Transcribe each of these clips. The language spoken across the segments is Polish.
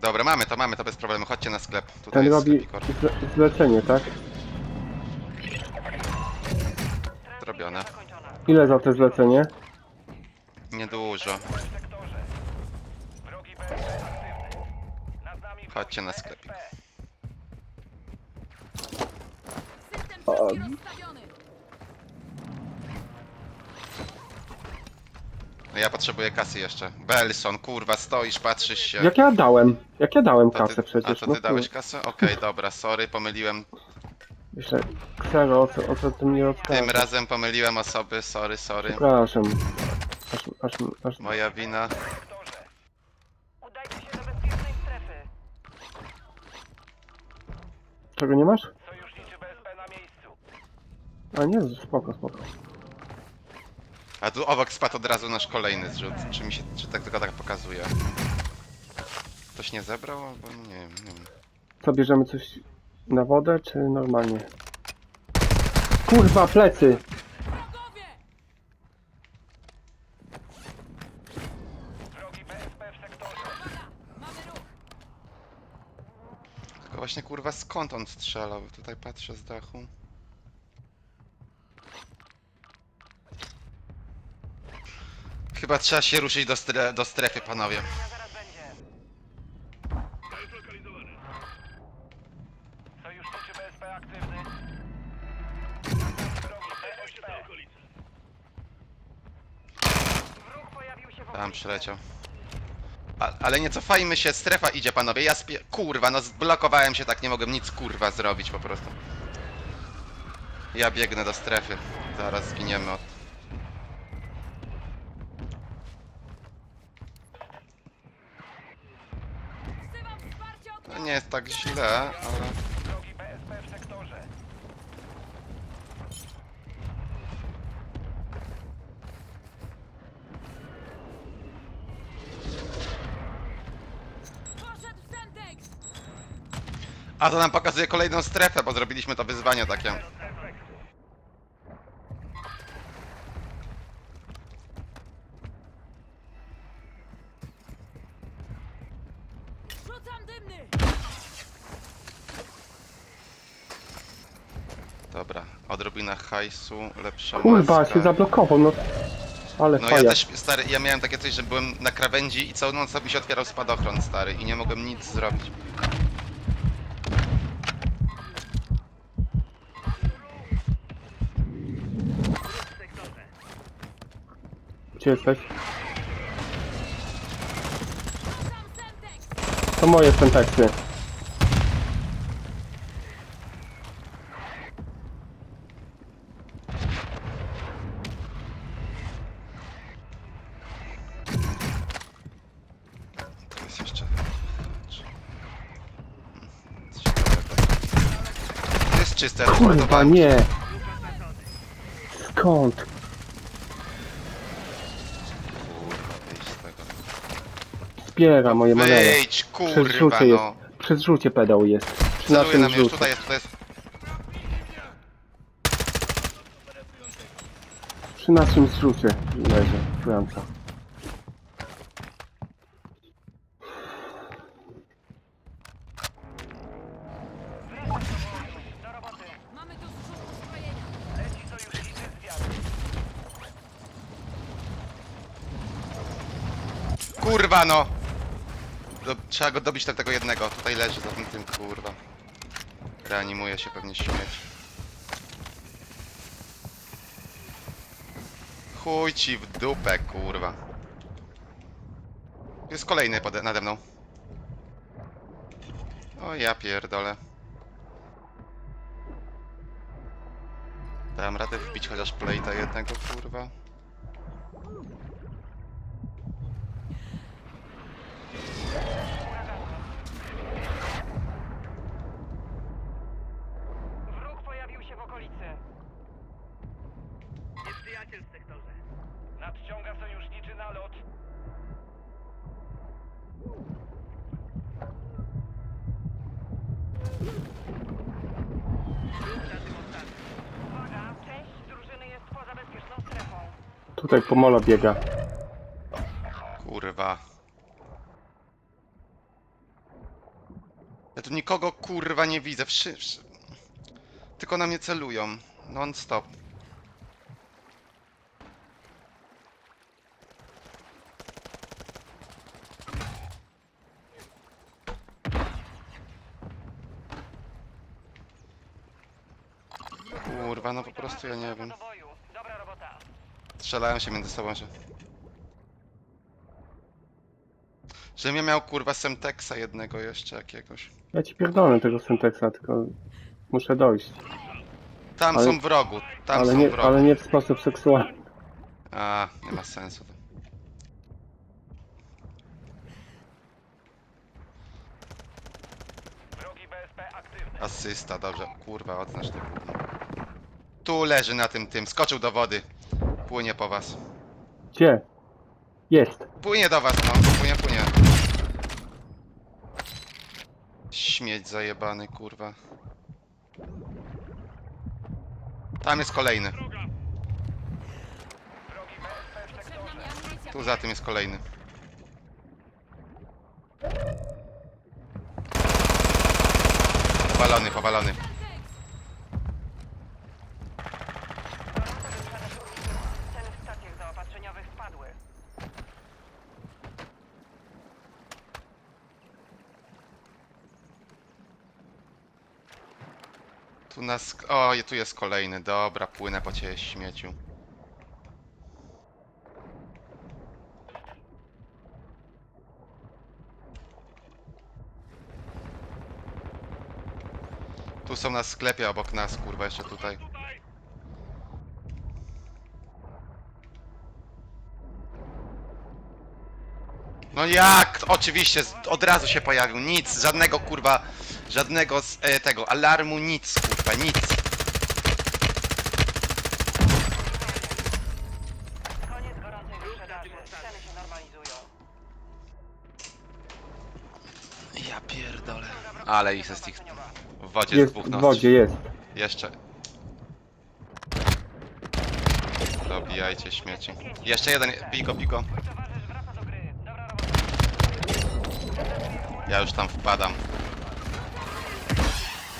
Dobra, mamy to, mamy to bez problemu. Chodźcie na sklep. Tutaj Ten jest robi sklepikor. zle- zlecenie, tak? Zrobione. Ile za te zlecenie? Niedużo. Chodźcie na sklepik. System rozstawiony. Ja potrzebuję kasy jeszcze. Belson, kurwa, stoisz, patrzysz się. Jak ja dałem? Jak ja dałem To kasę ty, przecież? a to ty no, dałeś kasę? Okej, dobra, sorry, pomyliłem. Jeszcze, Ksero, o co, o co ty mnie Tym razem pomyliłem osoby, sorry, sorry. Przepraszam. Aż, aż, aż... Moja wina. Udajcie się do bezpiecznej strefy. Czego nie masz? Sojuszniczy BSP na miejscu. A nie, spoko, spoko. A tu obok spadł od razu nasz kolejny zrzut. Czy mi się, czy tak tylko tak pokazuje? Ktoś nie zebrał? Albo nie wiem, nie wiem. Co, bierzemy coś na wodę, czy normalnie? Kurwa, plecy! Tylko właśnie kurwa skąd on strzelał? Tutaj patrzę z dachu. Chyba trzeba się ruszyć do, stre do strefy, panowie. Tam przyleciał. A, ale nie cofajmy się, strefa idzie, panowie. Ja spie... Kurwa, no zblokowałem się tak, nie mogłem nic kurwa zrobić po prostu. Ja biegnę do strefy. Zaraz zginiemy od... Wzywam wsparcie od No nie jest tak źle, ale... Wrogi BSP w sektorze. Poszedł Semtex! A to nam pokazuje kolejną strefę, bo zrobiliśmy to wyzwanie takie. Rzucam dymny! Dobra, odrobina hajsu, lepsza Kurwa, maska. się zablokował, no. Ale No ja faja. też, stary, ja miałem takie coś, że byłem na krawędzi i całą noc mi się otwierał spadochron, stary, i nie mogłem nic zrobić. Gdzie jesteś? To moje senteksy. Czyste, Kurwa, nie! Skąd? Kurwa, wyjść z tego. Zbiera moje manery. Wyjdź, Przez kurwa, rzucie jest. no. Przez rzucie pedał jest. Przy Celuje naszym na mnie, już rzucie. tutaj jest, tutaj jest. Przy naszym zrzucie leży Franca. Do roboty. Mamy tu zrzut uzbrojenia. Leci sojuszniczy zwiat. Kurwa, no! Do, trzeba go dobić do tego jednego. Tutaj leży za tym, tym kurwa. Reanimuje się pewnie śmieć. Chuj ci w dupę, kurwa. Jest kolejny pode, nade mną. O ja pierdolę. Dałem radę wbić chociaż plejta jednego, kurwa. Wróg pojawił się w okolicy. Nieprzyjaciel w sektorze. Nadciąga sojuszniczy nalot. Uwaga, część drużyny jest poza bezpieczną strefą. Tutaj pomola biega. Kurwa. tu nikogo kurwa nie widzę. Wszy... wszy- Tylko na mnie celują. Non stop. Kurwa, no po prostu ja nie wiem. Do boju. Dobra robota. Strzelają się między sobą, że... Żebym ja miał kurwa Semtexa jednego jeszcze jakiegoś. Ja ci pierdolę tego Syntexa, tylko muszę dojść. Tam Ale- są w rogu, tam ale, są nie, w rogu. ale nie w sposób seksualny. A, nie ma sensu. to. Wrogi BSP aktywny. Asysta, dobrze. Kurwa, odznacz to. Tu leży na tym tym. Skoczył do wody. Płynie po was. Gdzie? Jest. Płynie do was, no. Płynie, płynie. Śmieć zajebany, kurwa. Tam jest kolejny. Tu za tym jest kolejny. Powalony, powalony. Semtex! Ceny w stacjach spadły. Tu nas... O, tu jest kolejny. Dobra, płynę po ciebie śmieciu. Tu są na sklepie obok nas, kurwa, jeszcze tutaj. No jak? Oczywiście, z- od razu się pojawił. Nic, żadnego kurwa, żadnego z, e, tego alarmu, nic, kurwa, nic. Koniec gorącej wyprzedaży. Ceny się normalizują. Ja pierdolę. Ale ich jest ich w wodzie Jest dwóch w wodzie, jest. Jeszcze. Dobijajcie śmieci. Jeszcze jeden, piko, piko. Twój towarzysz wraca do gry. Dobra robota. Ja już tam wpadam.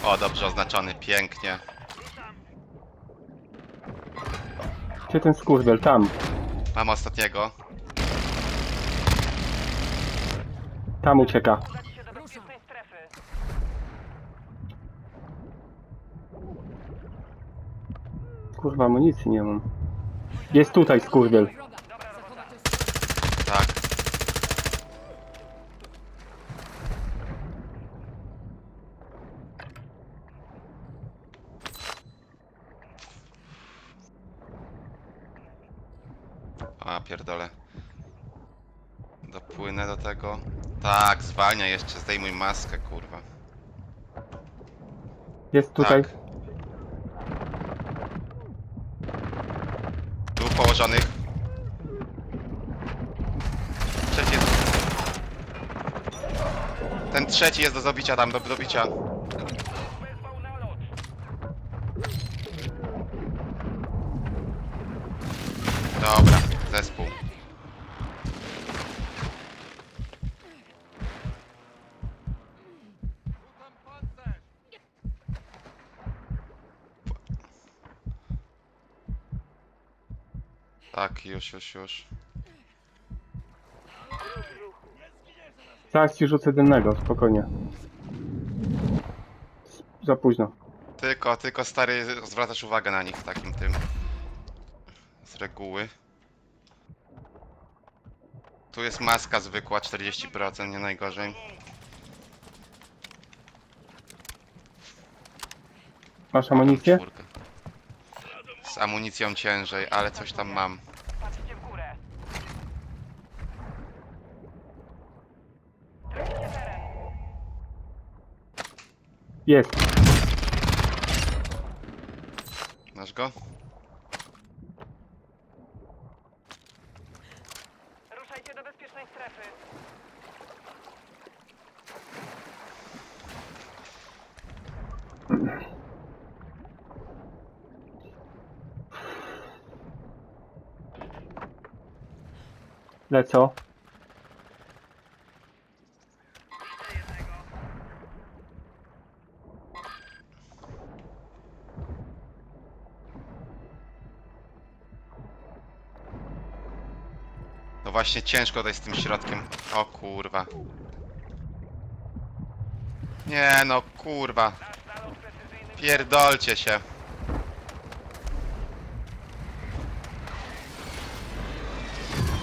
O, dobrze oznaczony, pięknie. Gdzie ten skurdel? Tam. Mam ostatniego. Tam ucieka. Udać się do bezpiecznej strefy. Kurwa, amunicji nie mam. Jest tutaj skurdel. Wroga. Dobra robota. Zachować ostrzał. Tak. A, pierdolę. Dopłynę do tego. Tak, zwalnia jeszcze, zdejmuj maskę, kurwa. Jest tutaj. Tak. Dwóch położonych. Trzeci jest... Ten trzeci jest do zabicia tam, do dobicia. Wezwał na lot. Dobra, zespół. Tak, już, już, już. Zaraz ci rzucę dymnego, spokojnie. Za późno. Tylko, tylko stary, zwracasz uwagę na nich w takim tym. Z reguły. Tu jest maska zwykła, 40%, nie najgorzej. Masz amunicję? Czwórkę. Z amunicją ciężej, ale coś tam mam. Jest. Masz go? Ruszajcie do bezpiecznej strefy. Lecą. Właśnie ciężko tutaj z tym środkiem. O kurwa. Nie no, kurwa. Pierdolcie się.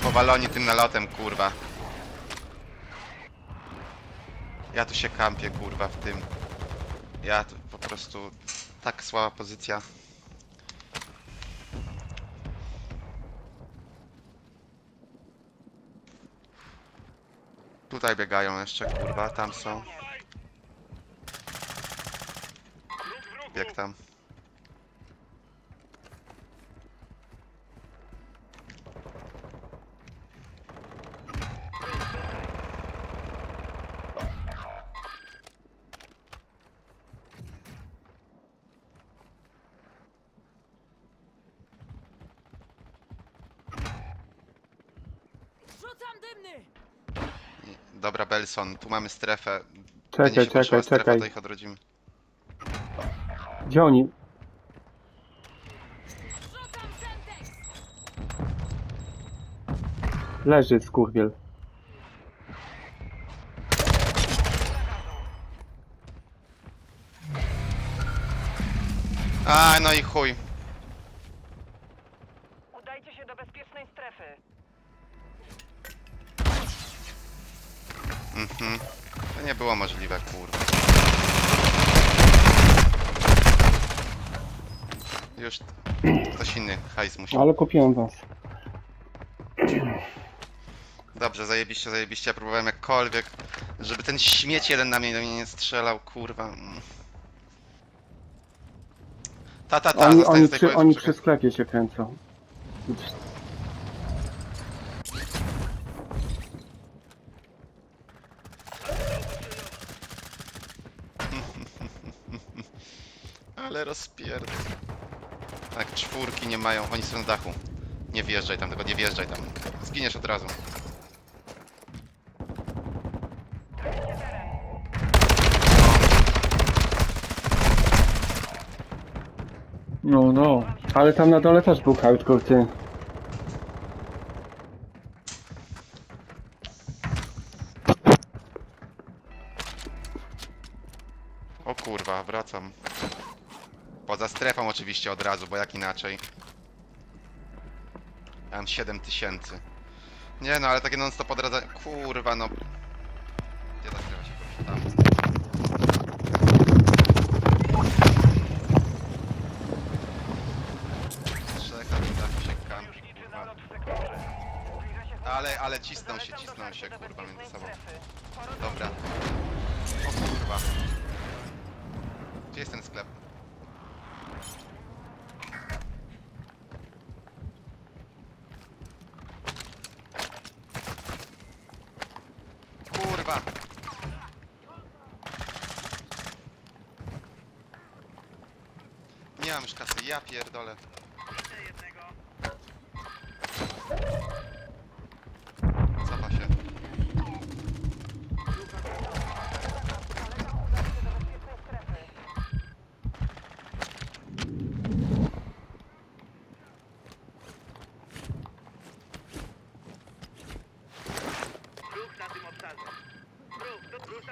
Powaloni tym nalotem, kurwa. Ja tu się kampię, kurwa, w tym. Ja tu po prostu... Tak słaba pozycja. Tutaj biegają jeszcze, kurwa, tam są. Bieg tam. Rzucam dymny! Dobra, Belson, tu mamy strefę. Czekaj, się czekaj, strefa, czekaj. to ich odrodzimy. Gdzie oni? Leży skurwiel. A, no i chuj. Było możliwe, kurwa. Już ktoś inny hajs musi. Ale kupiłem was. Dobrze, zajebiście, zajebiście. Ja próbowałem jakkolwiek, żeby ten śmieć jeden na mnie, do mnie nie strzelał, kurwa. Ta, ta, ta, Oni, zostań oni, tutaj, przy, oni przy sklepie się kręcą. Ale rozpierd... Tak, czwórki nie mają, oni są na dachu. Nie wjeżdżaj tam, tylko nie wjeżdżaj tam. Zginiesz od razu. No, no. Ale tam na dole też był hardcore, ty. O kurwa, wracam. Poza strefą oczywiście od razu, bo jak inaczej. Mam 7000. Nie no, ale takie non stop odradzanie. Kurwa no. Gdzie ta strefa się? Tam. Ale, ale cisną się, cisną się kurwa między sobą. Dobra. O kurwa. Gdzie jest ten sklep? Kurwa. Nie mam już kasy, ja pierdolę.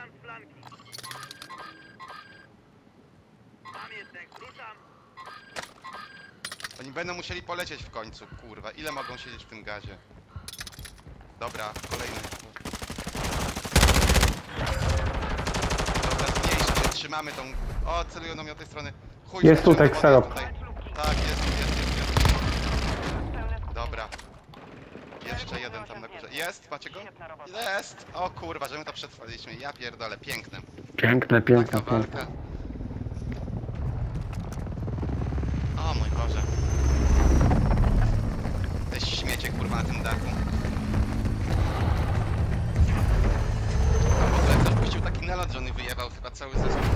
Ruszam z flanki. Mam jednego, ruszam. Oni będą musieli polecieć w końcu, kurwa. Ile mogą siedzieć w tym gazie? Dobra, kolejny. Dobra, zmniejszmy, trzymamy tą... O, celują do mnie od tej strony. Chuj, Jest tutaj, Xerop. tutaj. Tak, jest, jest, jest, jest. Dobra. Jeszcze jeden tam na. Jest, macie go? Jest! O kurwa, że my to przetrwaliśmy. Ja pierdolę, piękne. Piękne, piękne, piękne. walka. O mój Boże. Te śmiecie kurwa na tym dachu. A w ogóle zapuścił taki nalot, że on chyba cały zespół.